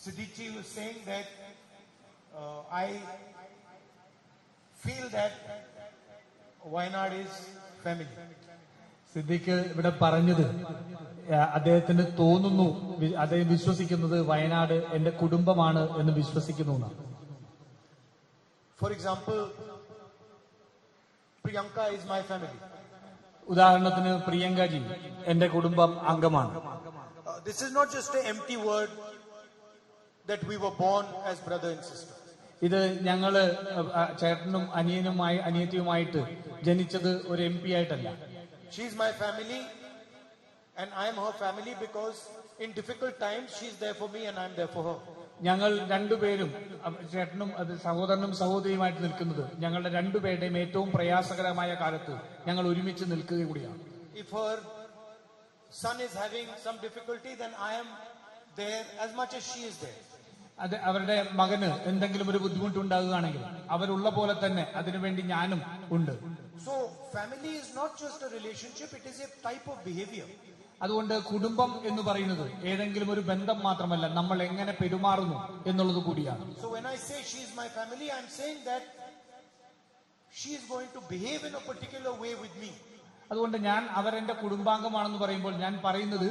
Siddhichi was saying that uh, I feel that Wayanad is family. Siddique ഇവിടെ പറഞ്ഞത് അദ്ദേഹത്തിന് തോന്നുന്നു അദ്ദേഹം വിശ്വസിക്കുന്നത് വയനാട് എന്റെ കുടുംബമാണ് എന്ന് വിശ്വസിക്കുന്നു എന്നാണ് For example, Priyanka is my family. ഉദാഹരണത്തിന് പ്രിയങ്കജി എന്റെ കുടുംബം അംഗമാണ് this is not just empty word word that we were born as brother and sister. ഇത് ഞങ്ങൾ ആ, ചേട്ടനും അനിയനുമായി അനിയത്തിയുമായിട്ട് ജനിച്ചത് ഒരു എം പി ആയിട്ടല്ല my family and I am her family because in difficult times she is there for me and I am there for her. ഞങ്ങൾ രണ്ടുപേരും ചേട്ടനും അത് സഹോദരനും സഹോദരിയുമായിട്ട് നിൽക്കുന്നത് ഞങ്ങളുടെ രണ്ടുപേരുടെയും ഏറ്റവും പ്രയാസകരമായ കാലത്ത് ഞങ്ങൾ ഒരുമിച്ച് നിൽക്കുക കൂടിയാണ് If her son is having some difficulty, then I am there as much as she is there. അത് അവരുടെ മകന് എന്തെങ്കിലും ഒരു ബുദ്ധിമുട്ട് ഉണ്ടാകുകയാണെങ്കിൽ അവരുള്ള പോലെ തന്നെ അതിനുവേണ്ടി ഞാനും ഉണ്ട്. So family is not just relationship it is a type of behaviour അതുകൊണ്ട് കുടുംബം എന്ന് പറയുന്നത് ഏതെങ്കിലും ഒരു ബന്ധം മാത്രമല്ല നമ്മൾ എങ്ങനെ പെരുമാറുന്നു എന്നുള്ളത് കൂടിയാണ്. So when I say she is my family I am saying that she is going to behave in a particular way with me അതുകൊണ്ട് ഞാൻ അവരെന്റെ കുടുംബാംഗമാണെന്ന് പറയുമ്പോൾ ഞാൻ പറയുന്നത്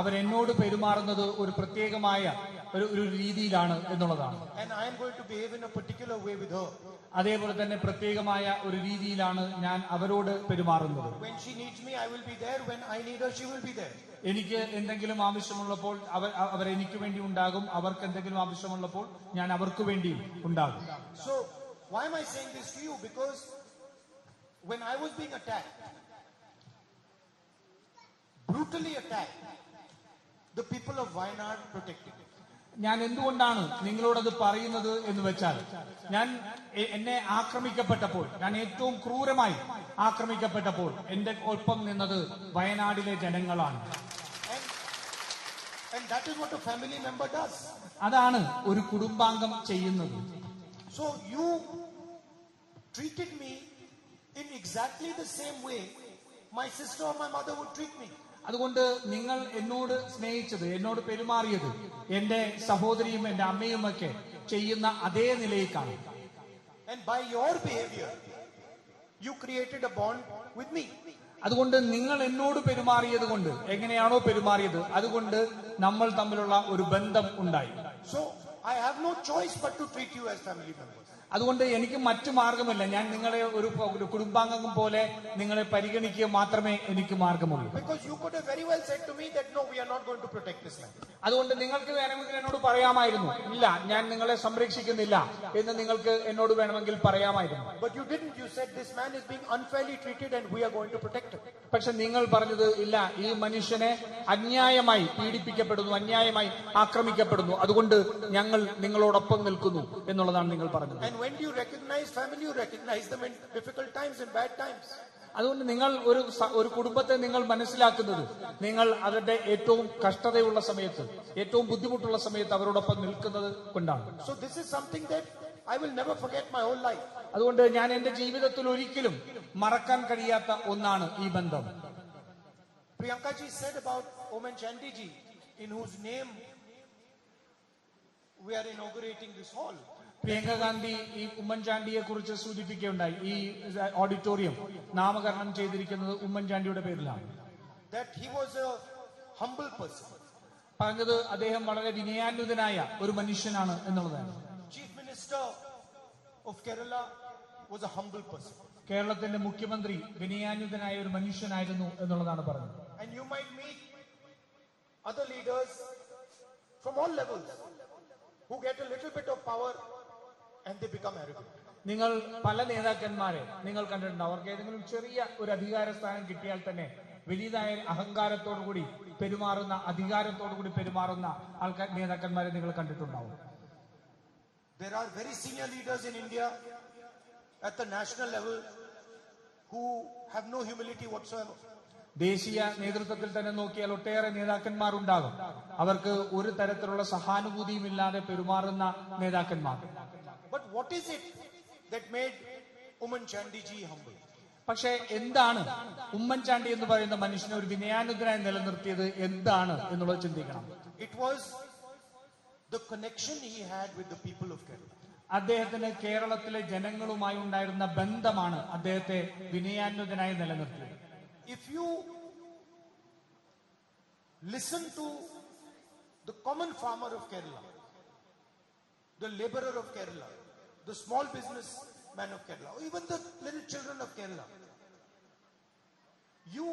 അവരെന്നോട് പെരുമാറുന്നത് ഒരു പ്രത്യേകമായ ഒരു ഒരു രീതിയിലാണ് എന്നുള്ളതാണ്. അതേപോലെ തന്നെ പ്രത്യേകമായ ഒരു രീതിയിലാണ് ഞാൻ അവരോട് പെരുമാറുന്നത്. എനിക്ക് എന്തെങ്കിലും ആവശ്യമുള്ളപ്പോൾ അവർ അവർ എനിക്ക് വേണ്ടി ഉണ്ടാകും അവർക്ക് എന്തെങ്കിലും ആവശ്യമുള്ളപ്പോൾ ഞാൻ അവർക്ക് വേണ്ടിയും ഉണ്ടാകും so why am I saying this to you? Because when I was being attacked, brutally attacked, the people of Wayanad protected. ഞാൻ എന്തുകൊണ്ടാണ് നിങ്ങളോടത് പറയുന്നത് എന്ന് വെച്ചാൽ ഞാൻ എന്നെ ആക്രമിക്കപ്പെട്ടപ്പോൾ ഞാൻ ഏറ്റവും ക്രൂരമായി ആക്രമിക്കപ്പെട്ടപ്പോൾ എന്റെ ഒപ്പം നിന്നത് വയനാടിലെ ജനങ്ങളാണ് And, and that is what a family member does. അതാണ് ഒരു കുടുംബാംഗം ചെയ്യുന്നത് So you treated me in exactly the same way my sister or my mother would treat me. അതുകൊണ്ട് നിങ്ങൾ എന്നോട് സ്നേഹിച്ചത് എന്നോട് പെരുമാറിയത് എന്റെ സഹോദരിയും എന്റെ അമ്മയും ഒക്കെ ചെയ്യുന്ന അതേ നിലയിലേക്കാണ് by your behaviour you created a bond with me. അതുകൊണ്ട് നിങ്ങൾ എന്നോട് പെരുമാറിയത് കൊണ്ട് എങ്ങനെയാണോ പെരുമാറിയത് അതുകൊണ്ട് നമ്മൾ തമ്മിലുള്ള ഒരു ബന്ധം ഉണ്ടായി so I have no choice but to treat you as family members. അതുകൊണ്ട് എനിക്ക് മറ്റു മാർഗമില്ല ഞാൻ നിങ്ങളെ ഒരു കുടുംബാംഗം പോലെ നിങ്ങളെ പരിഗണിക്കുക മാത്രമേ എനിക്ക് മാർഗമുള്ളൂ Because you could have very well said to me that no, we are not going to protect this land. അതുകൊണ്ട് നിങ്ങൾക്ക് വേണമെങ്കിൽ എന്നോട് പറയാമായിരുന്നു ഇല്ല ഞാൻ നിങ്ങളെ സംരക്ഷിക്കുന്നില്ല എന്ന് നിങ്ങൾക്ക് എന്നോട് വേണമെങ്കിൽ പറയാമായിരുന്നു But you didn't. You said this man is being unfairly treated and we are going to protect him. പക്ഷെ നിങ്ങൾ പറഞ്ഞത് ഇല്ല ഈ മനുഷ്യനെ അന്യായമായി പീഡിപ്പിക്കപ്പെടുന്നു അന്യായമായി ആക്രമിക്കപ്പെടുന്നു അതുകൊണ്ട് ഞങ്ങൾ നിങ്ങളോടൊപ്പം നിൽക്കുന്നു എന്നുള്ളതാണ് നിങ്ങൾ പറഞ്ഞത് when do you recognize family? You recognize them in difficult times and bad times. അതുകൊണ്ട് നിങ്ങൾ ഒരു സ- ഒരു കുടുംബത്തെ നിങ്ങൾ മനസ്സിലാക്കുന്നത് നിങ്ങൾ അവരുടെ ഏറ്റവും കഷ്ടതയുള്ള സമയത്ത് ഏറ്റവും ബുദ്ധിമുട്ടുള്ള സമയത്ത് അവരോടൊപ്പം നിൽക്കുന്നത് കൊണ്ടാണ് So this is something that I will never forget my whole life. അതുകൊണ്ട് ഞാൻ എന്റെ ജീവിതത്തിൽ ഒരിക്കലും മറക്കാൻ കഴിയാത്ത ഒന്നാണ് ഈ ബന്ധം Priyanka ji said about Oman Chandy ji, in whose name we are inaugurating this hall. Priyanka Gandhi ഈ ഉമ്മൻചാണ്ടിയെ കുറിച്ച് സൂചിപ്പിക്കുകയുണ്ടായി. ഈ ഓഡിറ്റോറിയം നാമകരണം ചെയ്തിരിക്കുന്നത് ഉമ്മൻചാണ്ടിയുടെ പേരിലാണ്. പറഞ്ഞത് അദ്ദേഹം വളരെ വിനയാന്വിതനായ ഒരു മനുഷ്യനാണ് എന്നുള്ളതാണ്. Chief minister of Kerala was a humble person കേരളത്തിന്റെ മുഖ്യമന്ത്രി വിനയാന്വിതനായ ഒരു മനുഷ്യനായിരുന്നു എന്നുള്ളതാണ് പറഞ്ഞത്. And you might meet other leaders from all levels who get a little bit of power and they become arrogant. നിങ്ങൾ പല നേതാക്കന്മാരെ നിങ്ങൾ കണ്ടിട്ടുണ്ട് അവർക്ക് ഏതെങ്കിലും ചെറിയ ഒരു അധികാര സ്ഥാനം കിട്ടിയാൽ തന്നെ വലിയതായ അഹങ്കാരത്തോടു കൂടി പെരുമാറുന്ന അധികാരത്തോടു കൂടി പെരുമാറുന്ന ആൾക്കാർ നേതാക്കന്മാരെ നിങ്ങൾ കണ്ടിട്ടുണ്ടാവും There are very senior leaders in India at the national level who have no humility whatsoever. ദേശീയ നേതൃത്വത്തിൽ തന്നെ നോക്കിയാൽ ഒട്ടേറെ നേതാക്കന്മാരുണ്ടാകും അവർക്ക് ഒരു തരത്തിലുള്ള സഹാനുഭൂതിയും ഇല്ലാതെ പെരുമാറുന്ന നേതാക്കന്മാർ But what is it that made Uman Chandi ji humble? പക്ഷെ എന്താണ് ഉമ്മൻചാണ്ടി എന്ന് പറയുന്ന മനുഷ്യനെ ഒരു വിനയാനുദ്ധനായി നിലനിർത്തിയത് എന്താണ് എന്നുള്ളത് ചിന്തിക്കണം It was the connection he had with the people of Kerala. അദ്ദേഹത്തിന് കേരളത്തിലെ ജനങ്ങളുമായി ഉണ്ടായിരുന്ന ബന്ധമാണ് അദ്ദേഹത്തെ വിനയാന്വിതനായി നിലനിർത്തിയത് If you listen to the common farmer of Kerala, the laborer of Kerala, the small business man of Kerala, or even the little children of Kerala, you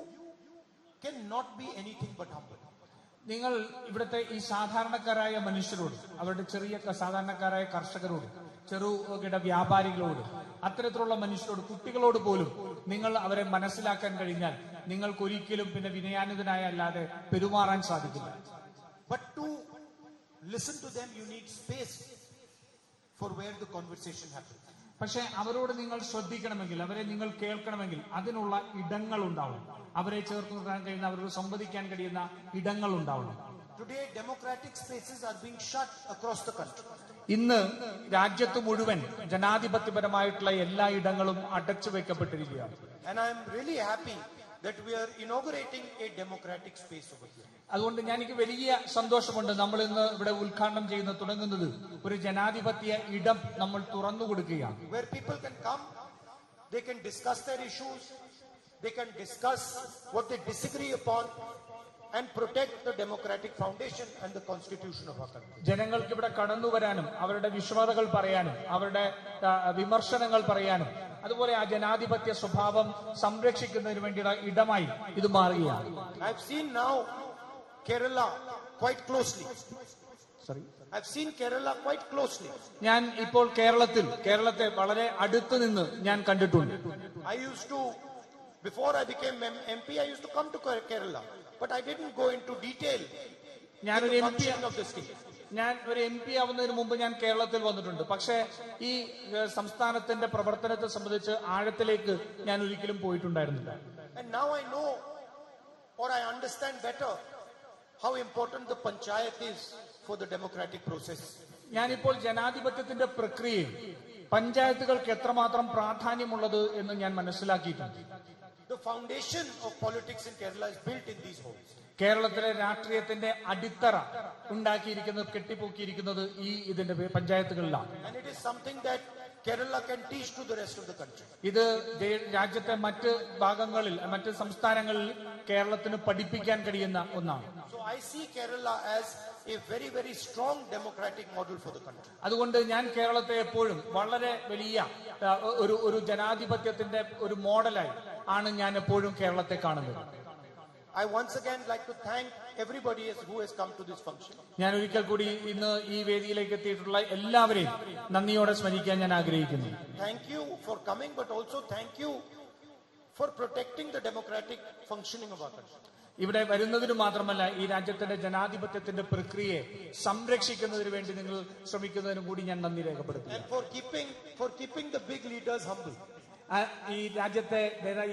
cannot be anything but humble. നിങ്ങൾ ഇവിടുത്തെ ഈ സാധാരണക്കാരായ മനുഷ്യരോട് അവരുടെ ചെറിയ സാധാരണക്കാരായ കർഷകരോട് ചെറുകിട വ്യാപാരികളോട് അത്തരത്തിലുള്ള മനുഷ്യരോട് കുട്ടികളോട് പോലും നിങ്ങൾ അവരെ മനസ്സിലാക്കാൻ കഴിഞ്ഞാൽ നിങ്ങൾക്ക് ഒരിക്കലും പിന്നെ വിനയാനുതനായ അല്ലാതെ പെരുമാറാൻ സാധിക്കില്ല. But to listen to them, you need space. For where the conversation happens. പക്ഷേ അവരോട് നിങ്ങൾ ശ്രദ്ധിക്കണമെങ്കിൽ അവരെ നിങ്ങൾ കേൾക്കണമെങ്കിൽ അതിനുള്ള ഇടങ്ങൾ ഉണ്ടാവണം അവരെ ചേർത്ത് നിർത്താൻ കഴിയുന്ന അവരോട് സംവദിക്കാൻ കഴിയുന്ന ഇടങ്ങൾ ഉണ്ടാവണം Today, democratic spaces are being shut across the country. ഇന്ന് രാജ്യത്ത് മുഴുവൻ ജനാധിപത്യപരമായിട്ടുള്ള എല്ലാ ഇടങ്ങളും അടച്ചു വെക്കപ്പെട്ടിരിക്കുകയാണ് And I am really happy that we are inaugurating a democratic space over here. അതുകൊണ്ട് ഞാൻ എനിക്ക് വലിയ സന്തോഷമുണ്ട് നമ്മൾ ഇന്ന് ഇവിടെ ഉദ്ഘാടനം ചെയ്യുന്ന തുടങ്ങുന്നത്. ഒരു ജനാധിപത്യ ഇടം നമ്മൾ തുറന്നു കൊടുക്കുകയാണ്. Where people can come, they can discuss their issues, they can discuss what they disagree upon, and protect the democratic foundation and the constitution of our country. ജനങ്ങൾക്ക് ഇവിടെ കടന്നു വരാനും അവരുടെ വിഷമതകൾ പറയാനും അവരുടെ വിമർശനങ്ങൾ പറയാനും അതുപോലെ ആ ജനാധിപത്യ സ്വഭാവം സംരക്ഷിക്കുന്നതിന് വേണ്ടിയുള്ള ഇടമായി ഇത് മാറുകയാണ്. Kerala quite closely. Sorry I've seen Kerala quite closely. ഞാൻ ഇപ്പോൾ കേരളത്തിൽ കേരളത്തെ വളരെ അടുത്തു നിന്ന് ഞാൻ കണ്ടിട്ടുണ്ട് I used to, before I became MP, I used to come to Kerala, but I didn't go into detail ഞാനൊരു the എം പി. ഞാൻ ഒരു എം പി ആവുന്നതിന് മുമ്പ് ഞാൻ കേരളത്തിൽ വന്നിട്ടുണ്ട് പക്ഷേ ഈ സംസ്ഥാനത്തിന്റെ പ്രവർത്തനത്തെ സംബന്ധിച്ച് ആഴത്തിലേക്ക് ഞാൻ ഒരിക്കലും പോയിട്ടുണ്ടായിരുന്നില്ല And now I know, or I understand better, how important the panchayat is for the democratic process. ഞാനിപ്പോൾ ജനാധിപത്യത്തിന്റെ പ്രക്രിയയിൽ പഞ്ചായത്തുകൾക്ക് എത്രമാത്രം പ്രാധാന്യമുള്ളത് എന്ന് ഞാൻ മനസ്സിലാക്കിയിട്ടുണ്ട് The foundation of politics in Kerala is built in these homes. കേരളത്തിലെ രാഷ്ട്രീയത്തിന്റെ അടിത്തറ ഉണ്ടാക്കിയിരിക്കുന്നത് കെട്ടിപ്പൊക്കിയിരിക്കുന്നത് ഈ ഇതിന്റെ പഞ്ചായത്തുകളിലാണ് And it is something that ഇത് രാജ്യത്തെ മറ്റ് ഭാഗങ്ങളിൽ മറ്റ് സംസ്ഥാനങ്ങളിൽ കേരളത്തിന് പഠിപ്പിക്കാൻ കഴിയുന്ന ഒന്നാണ്. So I see Kerala as a very very strong democratic model for the country അതുകൊണ്ട് ഞാൻ കേരളത്തെ എപ്പോഴും വളരെ വലിയ ഒരു ഒരു ജനാധിപത്യത്തിന്റെ ഒരു മോഡലായി ആണ് ഞാൻ എപ്പോഴും കേരളത്തെ കാണുന്നത്. I once again like to thank everybody who has come to this function. ഞാൻ ഒരിക്കൽ കൂടി ഇന്ന് ഈ വേദിയിലേക്ക് എത്തിയിട്ടുള്ള എല്ലാവരെയും നന്ദിയോടെ സ്മരിക്കാൻ ഞാൻ ആഗ്രഹിക്കുന്നു Thank you for coming, but also thank you for protecting the democratic functioning of our country. ഇവിടെ വരുന്നതിന് മാത്രമല്ല ഈ രാജ്യത്തിന്റെ ജനാധിപത്യത്തിന്റെ പ്രക്രിയയെ സംരക്ഷിക്കുന്നതിന് വേണ്ടി നിങ്ങൾ ശ്രമിക്കുന്നതിനും കൂടി ഞാൻ നന്ദി രേഖപ്പെടുത്തുന്നു ഈ രാജ്യത്തെ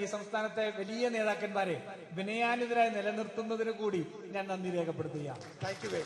ഈ സംസ്ഥാനത്തെ വലിയ നേതാക്കന്മാരെ വിനയാനിതരായി നിലനിർത്തുന്നതിന് കൂടി ഞാൻ നന്ദി രേഖപ്പെടുത്തുകയാണ്.